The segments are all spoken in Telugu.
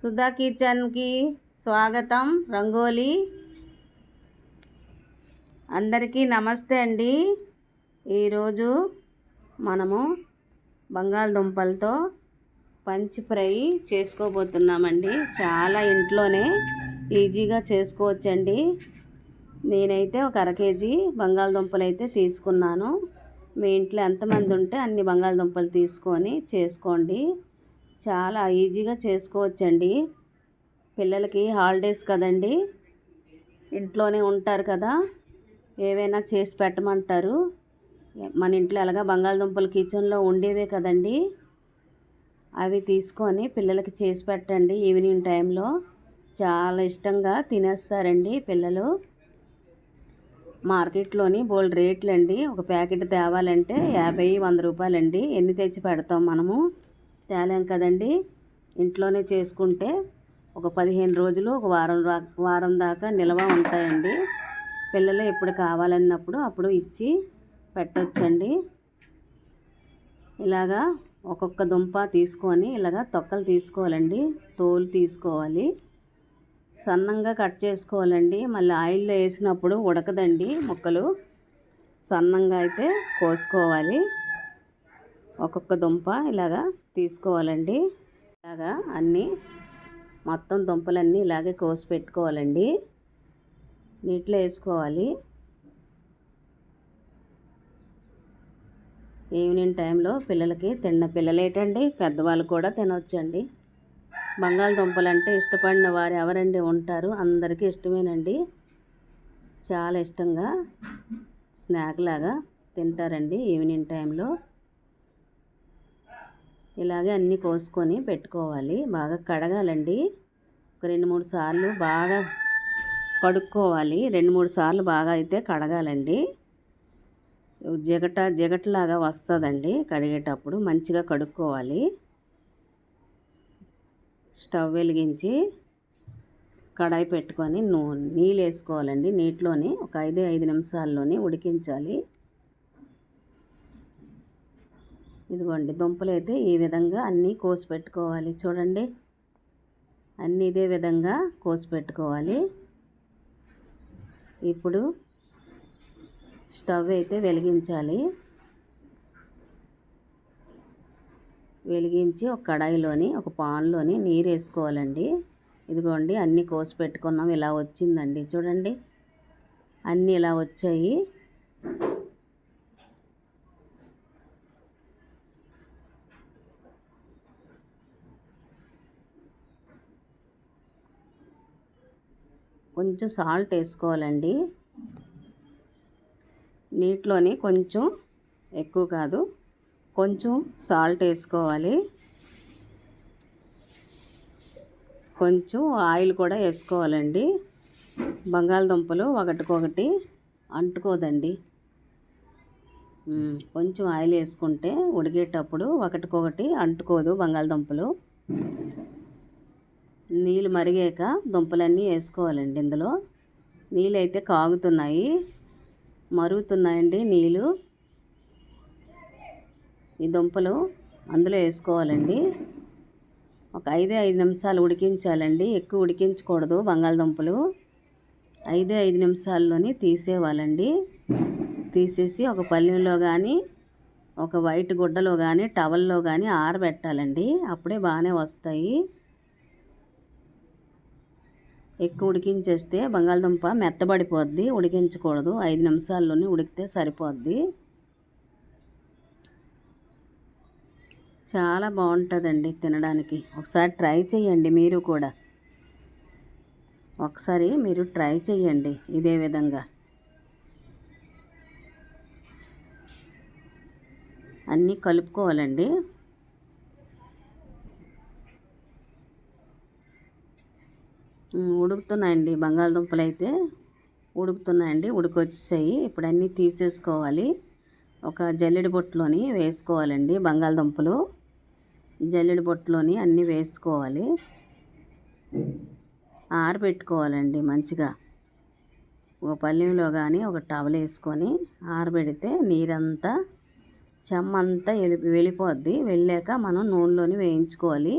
సుధా కిచెన్కి స్వాగతం రంగోలీ. అందరికీ నమస్తే అండి. ఈరోజు మనము బంగాళదుంపలతో పంచి ఫ్రై చేసుకోబోతున్నామండి. చాలా ఇంట్లోనే ఈజీగా చేసుకోవచ్చండి. నేనైతే ఒక అర కేజీ బంగాళదుంపలు అయితే తీసుకున్నాను. మీ ఇంట్లో ఎంతమంది ఉంటే అన్ని బంగాళదుంపలు తీసుకొని చేసుకోండి. చాలా ఈజీగా చేసుకోవచ్చండి. పిల్లలకి హాలిడేస్ కదండి. ఇంట్లోనే ఉంటారు కదా. ఏవైనా చేసి పెట్టమంటారు. మన ఇంట్లో ఎలాగా బంగాళదుంపలు కిచెన్లో ఉండేవే కదండి. అవి తీసుకొని పిల్లలకి చేసి పెట్టండి ఈవినింగ్ టైంలో. చాలా ఇష్టంగా తినేస్తారండి పిల్లలు. మార్కెట్లోని బోల్డ్ రేట్లు అండి ఒక ప్యాకెట్ తేవాలంటే యాభై వంద రూపాయలండి. ఎన్ని తెచ్చి పెడతాం మనము? తేలాం కదండి? ఇంట్లోనే చేసుకుంటే ఒక పదిహేను రోజులు ఒక వారం వారం దాకా నిల్వ ఉంటాయండి. పిల్లలు ఎప్పుడు కావాలన్నప్పుడు అప్పుడు ఇచ్చి పెట్టొచ్చండి. ఇలాగా ఒక్కొక్క దుంప తీసుకొని ఇలాగా తొక్కలు తీసుకోవాలండి. తోలు తీసుకోవాలి. సన్నంగా కట్ చేసుకోవాలండి. మళ్ళీ ఆయిల్లో వేసినప్పుడు ఉడకదండి ముక్కలు. సన్నంగా అయితే కోసుకోవాలి. ఒక్కొక్క దుంప ఇలాగా తీసుకోవాలండి. ఇలాగా అన్నీ మొత్తం దుంపలన్నీ ఇలాగే కోసి పెట్టుకోవాలండి. నీటిలో వేసుకోవాలి. ఈవినింగ్ టైంలో పిల్లలకి తిన్న పిల్లలేటండి పెద్దవాళ్ళు కూడా తినవచ్చండి బంగాళదుంపలు అంటే ఇష్టపడిన వారు ఎవరండి ఉంటారు? అందరికీ ఇష్టమేనండి. చాలా ఇష్టంగా స్నాక్ లాగా తింటారండి ఈవినింగ్ టైంలో. ఇలాగే అన్నీ కోసుకొని పెట్టుకోవాలి. బాగా కడగాలండి. ఒక రెండు మూడు సార్లు బాగా కడుక్కోవాలి. రెండు మూడు సార్లు బాగా అయితే కడగాలండి. జగట జగట్లాగా వస్తుందండి కడిగేటప్పుడు. మంచిగా కడుక్కోవాలి. స్టవ్ వెలిగించి కడాయి పెట్టుకొని నూ నీళ్ళు వేసుకోవాలండి. నీటిలోని ఒక ఐదు ఐదు నిమిషాల్లోని ఉడికించాలి. ఇదిగోండి దుంపలు అయితే ఈ విధంగా అన్నీ కోసి పెట్టుకోవాలి చూడండి అన్నీ ఇదే విధంగా కోసి పెట్టుకోవాలి ఇప్పుడు స్టవ్ అయితే వెలిగించాలి. వెలిగించి ఒక కడాయిలోని ఒక పాన్లోని నీరు వేసుకోవాలండి. ఇదిగోండి అన్నీ కోసి పెట్టుకున్నాం ఇలా వచ్చిందండి. చూడండి అన్నీ ఇలా వచ్చాయి. కొంచెం సాల్ట్ వేసుకోవాలండి. నీటిలోనే కొంచెం ఎక్కువ కాదు కొంచెం సాల్ట్ వేసుకోవాలి. కొంచెం ఆయిల్ కూడా వేసుకోవాలండి. బంగాళదుంపలు ఒకటికొకటి అంటుకోదండి. కొంచెం ఆయిల్ వేసుకుంటే ఉడికేటప్పుడు ఒకటికొకటి అంటుకోదు బంగాళదుంపలు. నీళ్ళు మరిగాక దుంపలన్నీ వేసుకోవాలండి ఇందులో. నీళ్ళు అయితే కాగుతున్నాయి. మరుగుతున్నాయండి నీళ్ళు. ఈ దుంపలు అందులో వేసుకోవాలండి. ఒక ఐదే ఐదు నిమిషాలు ఉడికించాలండి. ఎక్కువ ఉడికించకూడదు బంగాళదుంపలు. ఐదే ఐదు నిమిషాల్లోని తీసేవాళ్ళండి తీసేసి ఒక పల్లెలో కానీ ఒక వైట్ గుడ్డలో కానీ టవల్లో కానీ ఆరబెట్టాలండి. అప్పుడే బాగానే వస్తాయి. ఎక్కువ ఉడికించేస్తే బంగాళదుంప మెత్తబడిపోద్ది. ఉడికించకూడదు. ఐదు నిమిషాల్లోనే ఉడికితే సరిపోద్ది. చాలా బాగుంటుందండి తినడానికి. ఒకసారి ట్రై చేయండి మీరు కూడా. ఒకసారి మీరు ట్రై చేయండి ఇదే విధంగా. అన్నీ కలుపుకోవాలండి. ఉడుకుతున్నాయండి బంగాళదుంపలు అయితే ఉడుకుతున్నాయండి ఉడికొచ్చేసాయి. ఇప్పుడు అన్నీ తీసేసుకోవాలి. ఒక జల్లెడి బొట్టులోని వేసుకోవాలండి బంగాళదుంపలు. జల్లెడి బొట్టులోని అన్నీ వేసుకోవాలి. ఆరబెట్టుకోవాలండి మంచిగా. ఒక పల్లెంలో కానీ ఒక టవల్ వేసుకొని ఆరబెడితే నీరంతా చెమ్మంతా వెళ్ళి వెళ్ళిపోద్ది వెళ్ళాక మనం నూనెలోని వేయించుకోవాలి.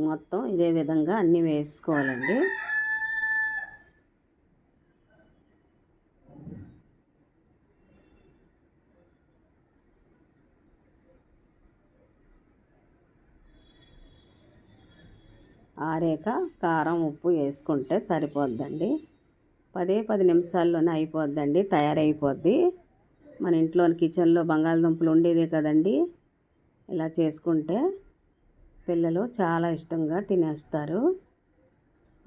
మొత్తం ఇదే విధంగా అన్నీ వేసుకోవాలండి. ఆరేక కారం ఉప్పు వేసుకుంటే సరిపోద్దండి. పదే పది నిమిషాల్లోనే అయిపోద్దండి తయారైపోద్ది. మన ఇంట్లోని కిచెన్లో బంగాళదుంపలు ఉండేవే కదండి. ఇలా చేసుకుంటే పిల్లలు చాలా ఇష్టంగా తినేస్తారు.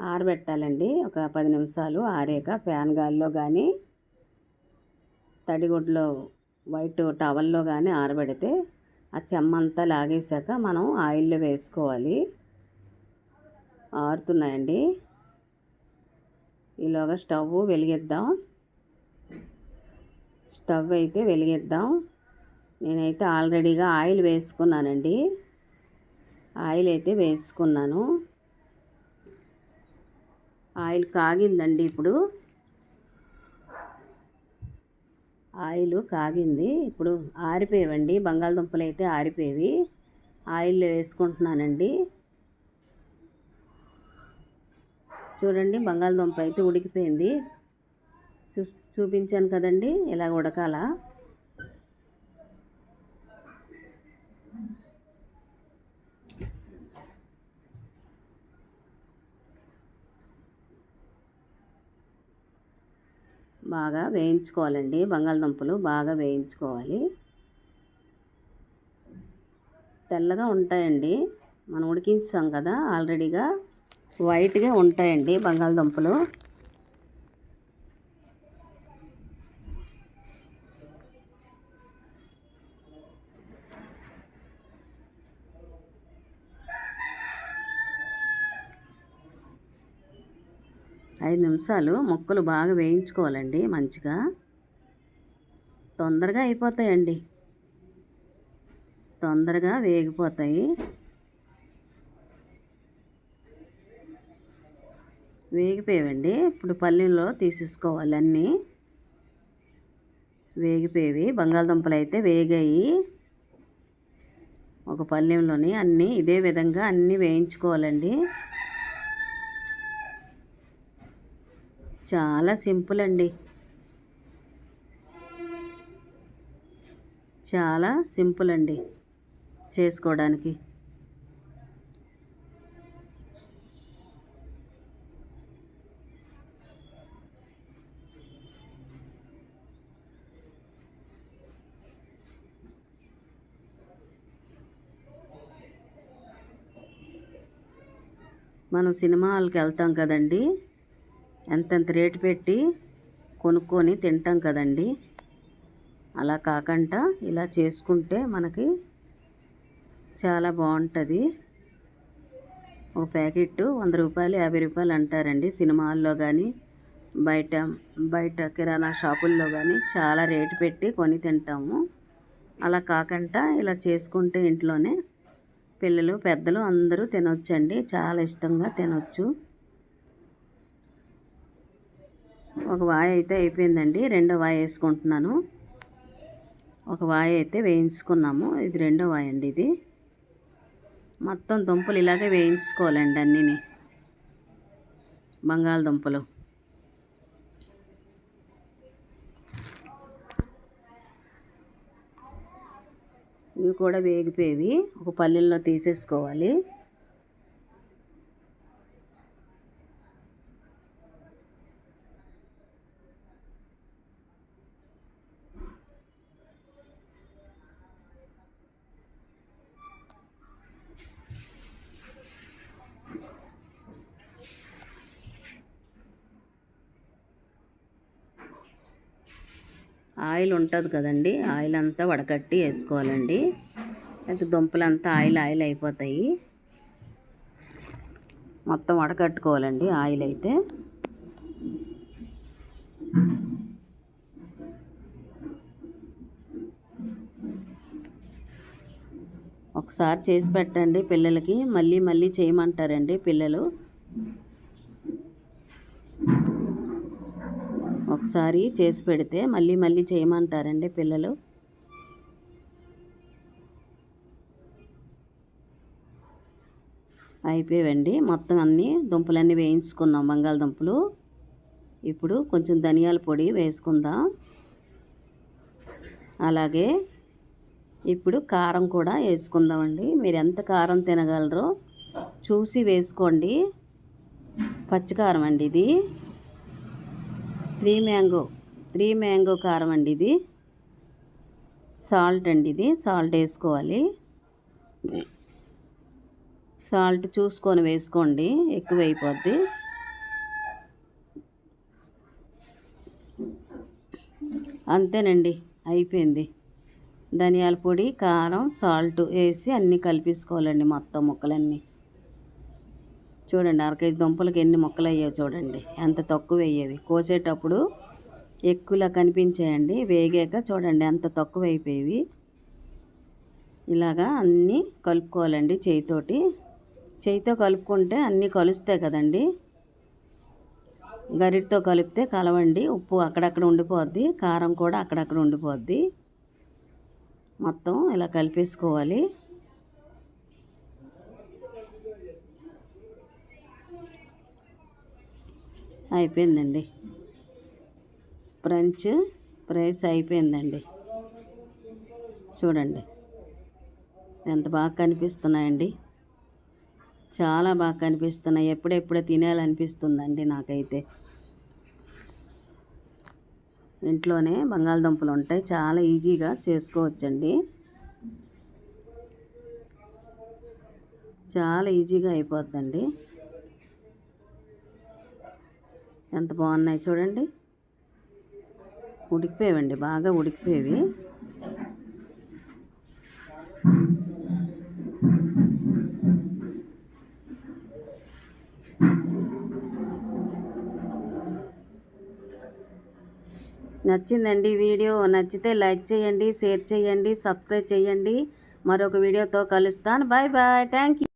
ఆరబెట్టాలండి. ఒక పది నిమిషాలు ఆరేక ఫ్యాన్ గాల్లో కానీ తడిగుడ్లో వైట్ టవల్లో కానీ ఆరబెడితే ఆ చెమ్మంతా లాగేశాక మనం ఆయిల్లో వేసుకోవాలి. ఆరుతున్నాయండి. ఈలోగా స్టవ్ వెలిగిద్దాం. స్టవ్ అయితే వెలిగిద్దాం. నేనైతే ఆల్రెడీగా ఆయిల్ వేసుకున్నానండి. ఆయిల్ అయితే వేసుకున్నాను. ఆయిల్ కాగిందండి ఇప్పుడు. ఆయిల్ కాగింది. ఇప్పుడు ఆరిపోయేవండి. బంగాళదుంపలు అయితే ఆరిపోయేవి. ఆయిల్లో వేసుకుంటున్నానండి. చూడండి బంగాళదుంప అయితే ఉడికిపోయింది. చూ చూపించాను కదండి ఇలా ఉడకాల? బాగా వేయించుకోవాలండి. బంగాళదుంపలు బాగా వేయించుకోవాలి. తెల్లగా ఉంటాయండి. మనం ఉడికించాం కదా ఆల్రెడీగా. వైట్గా ఉంటాయండి బంగాళదుంపలు ఐదు నిమిషాలు ముక్కలు బాగా వేయించుకోవాలండి మంచిగా. తొందరగా అయిపోతాయండి. తొందరగా వేగిపోతాయి. వేగిపోయావండి. ఇప్పుడు పల్లెల్లో తీసేసుకోవాలి అన్నీ. వేగిపోయేవి. బంగాళదుంపలు అయితే వేగాయి. ఒక పల్లెంలోని అన్నీ ఇదే విధంగా అన్నీ వేయించుకోవాలండి. చాలా సింపుల్ అండి. చాలా సింపుల్ అండి చేసుకోవడానికి. మనం సినిమా హాల్కి వెళ్తాం కదండి. ఎంతెంత రేటు పెట్టి కొనుక్కొని తింటాం కదండి. అలా కాకుండా ఇలా చేసుకుంటే మనకి చాలా బాగుంటుంది. ఒక ప్యాకెట్ వంద రూపాయలు యాభై రూపాయలు అంటారండి. సినిమాల్లో కానీ బయట బయట కిరాణా షాపుల్లో కానీ చాలా రేటు పెట్టి కొని తింటాము. అలా కాకుండా ఇలా చేసుకుంటే ఇంట్లోనే పిల్లలు పెద్దలు అందరూ తినొచ్చండి. చాలా ఇష్టంగా తినొచ్చు. ఒక వాయి అయితే అయిపోయిందండి. రెండో వాయి వేసుకుంటున్నాను. ఒక వాయి అయితే వేయించుకున్నాము. ఇది రెండో వాయ అండి ఇది. మొత్తం దుంపలు ఇలాగే వేయించుకోవాలండి అన్నీ బంగాళదుంపలు. ఇవి కూడా వేగిపోయేవి. ఒక పల్లెల్లో తీసేసుకోవాలి. ఆయిల్ ఉంటుంది కదండి ఆయిల్ అంతా వడకట్టి వేసుకోవాలండి. అయితే దుంపలంతా ఆయిల్ ఆయిల్ అయిపోతాయి. మొత్తం వడకట్టుకోవాలండి ఆయిల్ అయితే. ఒకసారి చేసి పెట్టండి పిల్లలకి మళ్ళీ మళ్ళీ చేయమంటారండి పిల్లలు. ఒకసారి చేసి పెడితే మళ్ళీ మళ్ళీ చేయమంటారండి పిల్లలు. అయిపోయావండి. మొత్తం అన్నీ దుంపలన్నీ వేయించుకున్నాం బంగాళదుంపలు. ఇప్పుడు కొంచెం ధనియాల పొడి వేసుకుందాం. అలాగే ఇప్పుడు కారం కూడా వేసుకుందామండి. మీరు ఎంత కారం తినగలరో చూసి వేసుకోండి. పచ్చికారం అండి ఇది. త్రీ మ్యాంగో త్రీ మ్యాంగో కారం అండి ఇది. సాల్ట్ అండి ఇది. సాల్ట్ వేసుకోవాలి. సాల్ట్ చూసుకొని వేసుకోండి ఎక్కువ అయిపోద్ది అంతేనండి అయిపోయింది. ధనియాల పొడి కారం సాల్ట్ వేసి అన్నీ కలిపేసుకోవాలండి మొత్తం ముక్కలన్నీ. చూడండి అరకేజీ దుంపలకి ఎన్ని మొక్కలు అయ్యావు చూడండి. ఎంత తక్కువ అయ్యేవి కోసేటప్పుడు ఎక్కువలా కనిపించాయండి. వేగాక చూడండి ఎంత తక్కువ అయిపోయేవి ఇలాగా అన్నీ కలుపుకోవాలండి చేయితోటి. చేయితో కలుపుకుంటే అన్నీ కలుస్తాయి కదండి. గరిటితో కలిపితే కలవండి. ఉప్పు అక్కడక్కడ ఉండిపోద్ది. కారం కూడా అక్కడక్కడ ఉండిపోద్ది. మొత్తం ఇలా కలిపేసుకోవాలి. అయిపోయిందండి. ఫ్రెంచ్ ప్రైస్ అయిపోయిందండి. చూడండి. ఎంత బాగా కనిపిస్తున్నాయండి. చాలా బాగా కనిపిస్తున్నాయి. ఎప్పుడెప్పుడే తినాలనిపిస్తుందండి నాకైతే. ఇంట్లోనే బంగాళదుంపలు ఉంటాయి. చాలా ఈజీగా చేసుకోవచ్చండి. చాలా ఈజీగా అయిపోద్దండి. ఎంత బాగున్నాయి చూడండి. ఉడికిపోయేవండి బాగా ఉడికిపోయేవి. నచ్చిందండి వీడియో నచ్చితే లైక్ చేయండి షేర్ చేయండి సబ్స్క్రైబ్ చేయండి. మరొక వీడియోతో కలుస్తాను. Bye bye. Thank you